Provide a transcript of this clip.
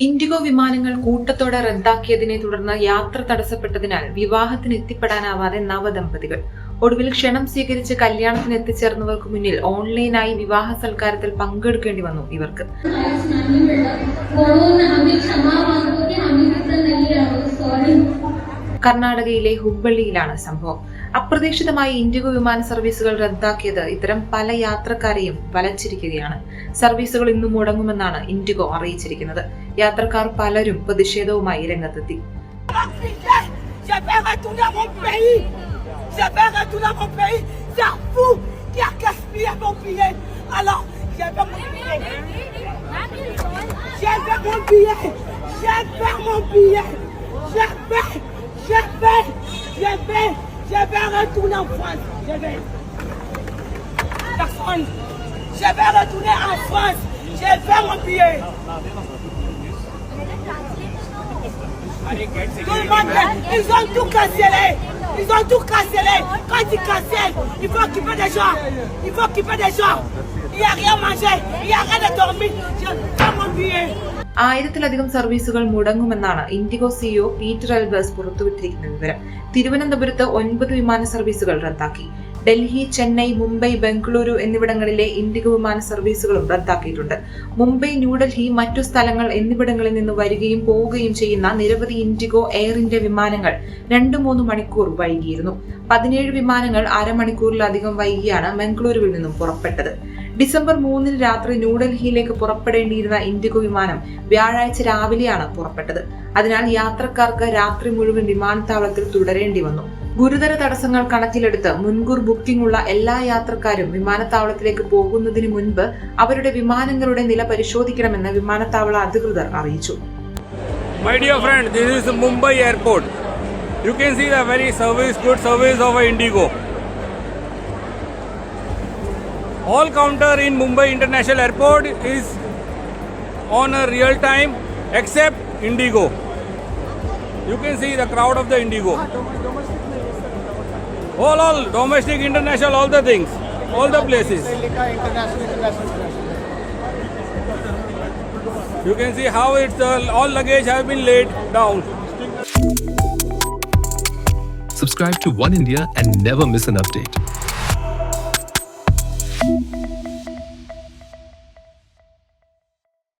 IndiGo വിമാനങ്ങൾ കൂട്ടത്തോടെ റദ്ദാക്കിയതിനെ തുടർന്ന് യാത്ര തടസ്സപ്പെട്ടതിനാൽ വിവാഹത്തിന് എത്തിപ്പെടാനാവാതെ നവദമ്പതികൾ. ഒടുവിൽ ക്ഷണം സ്വീകരിച്ച് കല്യാണത്തിന് എത്തിച്ചേർന്നവർക്ക് മുന്നിൽ ഓൺലൈനായി വിവാഹ സൽക്കാരത്തിൽ പങ്കെടുക്കേണ്ടി വന്നു ഇവർക്ക്. കർണാടകയിലെ ഹുബ്ബള്ളിയിലാണ് സംഭവം അപ്രതീക്ഷിതമായി ഇൻഡിഗോ വിമാന സർവീസുകൾ റദ്ദാക്കിയത് ഇത്തരം പല യാത്രക്കാരെയും വലച്ചിരിക്കുകയാണ് സർവീസുകൾ ഇന്നും മുടങ്ങുമെന്നാണ് ഇൻഡിഗോ അറിയിച്ചിരിക്കുന്നത് യാത്രക്കാർ പലരും പ്രതിഷേധവുമായി രംഗത്തെത്തി Je fait mon billet. J'ai billet. Je vais. Je vais. Je vais. Vais. Vais. Vais retourner en France. Je vais. Personne. Je vais retourner en France. Je vais mon billet. Tout le monde, ils ont tout cancellé. Ils ont tout cancellé. Quand ils cancellent, il faut occuper des gens. Il faut occuper des gens. Il n'y a rien à manger. Il n'y a rien à dormir. Je mon billet. ആയിരത്തിലധികം സർവീസുകൾ മുടങ്ങുമെന്നാണ് IndiGo CEO Peter അൽബേഴ്സ് പുറത്തുവിട്ടിരിക്കുന്ന വിവരം. തിരുവനന്തപുരത്ത് ഒൻപത് വിമാന സർവീസുകൾ റദ്ദാക്കി. ഡൽഹി ചെന്നൈ മുംബൈ ബംഗളൂരു എന്നിവിടങ്ങളിലെ ഇൻഡിഗോ വിമാന സർവീസുകളും റദ്ദാക്കിയിട്ടുണ്ട്. മുംബൈ ന്യൂഡൽഹി മറ്റു സ്ഥലങ്ങൾ എന്നിവിടങ്ങളിൽ നിന്ന് വരികയും പോവുകയും ചെയ്യുന്ന നിരവധി ഇൻഡിഗോ എയർ ഇന്ത്യ വിമാനങ്ങൾ രണ്ടു മൂന്ന് മണിക്കൂർ വൈകിയിരുന്നു. പതിനേഴ് വിമാനങ്ങൾ അരമണിക്കൂറിലധികം വൈകിയാണ് മംഗളൂരുവിൽ നിന്നും പുറപ്പെട്ടത്. ഡിസംബർ മൂന്നിന് രാത്രി ന്യൂഡൽഹിയിലേക്ക് പുറപ്പെടേണ്ടിയിരുന്ന ഇൻഡിഗോ വിമാനം വ്യാഴാഴ്ച രാവിലെയാണ് പുറപ്പെട്ടത്. അതിനാൽ യാത്രക്കാർക്ക് രാത്രി മുഴുവൻ വിമാനത്താവളത്തിൽ തുടരേണ്ടി വന്നു. ഗുരുതര തടസ്സങ്ങൾ കണക്കിലെടുത്ത് മുൻകൂർ ബുക്കിംഗ് ഉള്ള എല്ലാ യാത്രക്കാരും വിമാനത്താവളത്തിലേക്ക് പോകുന്നതിന് മുൻപ് അവരുടെ വിമാനങ്ങളുടെ നില പരിശോധിക്കണമെന്ന് വിമാനത്താവള അധികൃതർ അറിയിച്ചു My dear friend, this is Mumbai airport. You can see the very service, good service of Indigo. All counter in Mumbai International Airport is on a real time except Indigo. You can see the crowd of the Indigo. All, all, domestic, international, all the things, all the places. You can see how it's uh, all luggage have been laid down. Subscribe to One India and never miss an update.